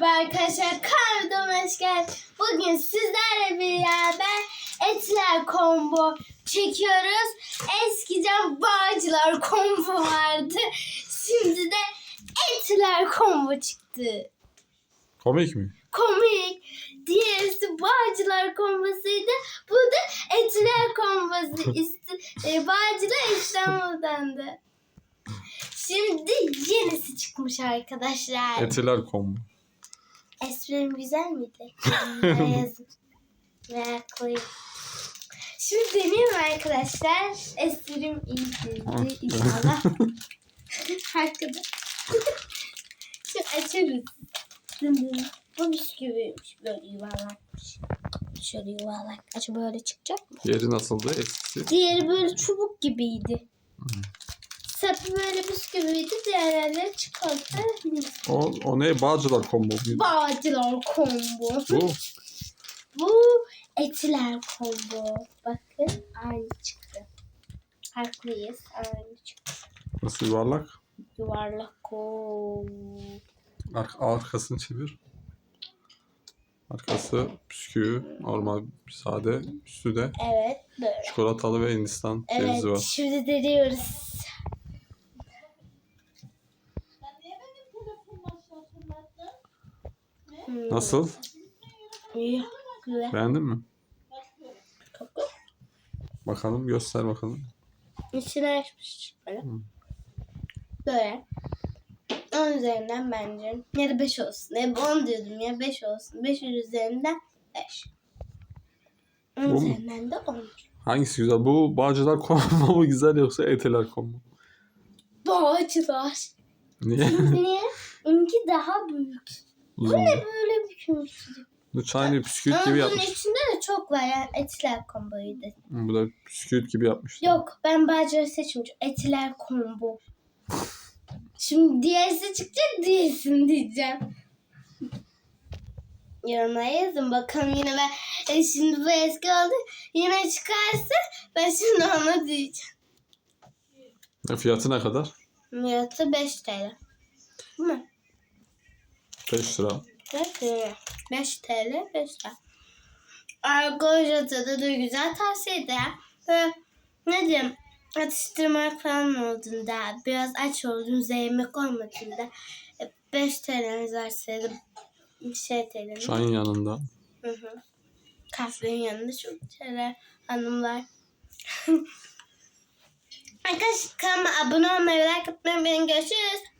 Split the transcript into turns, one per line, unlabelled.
Merhaba arkadaşlar, kanalıma hoş geldiniz. Bugün sizlerle beraber etler combo çekiyoruz. Eskiden bağcılar combo vardı. Şimdi de etler combo çıktı.
Komik mi?
Komik. Diğerisi bağcılar kombosuydu. Bu da etler kombosu. E, bağcılar İstanbul'dandı. Şimdi yenisi çıkmış arkadaşlar.
Etiler kombo.
Esprim güzel miydi? Yazın. Meraklıyım. Şimdi deniyorum arkadaşlar. Esprim iyiydi inşallah. Arkada. Şimdi açarız. Bu bisküviymiş. Böyle yuvarlakmış. Şöyle yuvarlak. Aç böyle çıkacak mı?
Yeri nasıldı? Eksisi.
Diğeri böyle çubuk gibiydi. Sapı böyle bisküviydi. Diğerleri çikolata.
O, o ne? Bağcılar kombo muydu?
Bağcılar combo.
Bu.
Bu etiler combo. Bakın aynı çıktı. Haklıyız. Aynı çıktı.
Nasıl yuvarlak?
Yuvarlak o.
Ar arkasını çevir. Arkası bisküvi. Normal sade. Üstü de
Evet böyle.
çikolatalı ve hindistan cevizi
Evet
var.
şimdi deniyoruz. Hmm,
Nasıl?
iyi, Güzel.
Beğendin mi? Bakalım göster bakalım.
İçine açmış. Böyle.
Hmm.
Böyle. 10 üzerinden bence. Ya da 5 olsun. Hep 10 diyordum ya 5 olsun. 5 üzerinden 5. 10
Bu mu?
üzerinden de 10.
Hangisi güzel? Bu Bağcılar kombo mu güzel yoksa Etiler kombo?
Bağcılar.
Niye?
Niye? Onunki daha büyük. Bu
Uzun.
ne böyle büyük?
Bu çayını bisküvit
Ama
gibi
bunun
yapmış.
içinde de çok var yani etiler komboydu.
Bu da bisküvit gibi yapmış.
Yok ben Bağcıları seçmiş. Etiler combo. Şimdi diğerisi çıkacak diğerisini diyeceğim. Yorumlara yazın bakalım yine ben e, şimdi bu eski oldu yine çıkarsa ben şimdi ona diyeceğim.
E, Fiyatı ne kadar?
Fiyatı 5 TL. Değil mi?
5 lira.
5 TL. 5 TL 5 TL. Arkadaşlar tadı da güzel tavsiye ederim. Böyle ne diyeyim atıştırmak falan olduğunda biraz aç olduğunuzda yemek olmadığında 5 TL'niz varsa ya da bir şey TL'niz.
Çayın yanında.
Hı hı. Kahvenin yanında çok TL hanımlar. Arkadaşlar kanalıma abone olmayı, like atmayı unutmayın. Görüşürüz.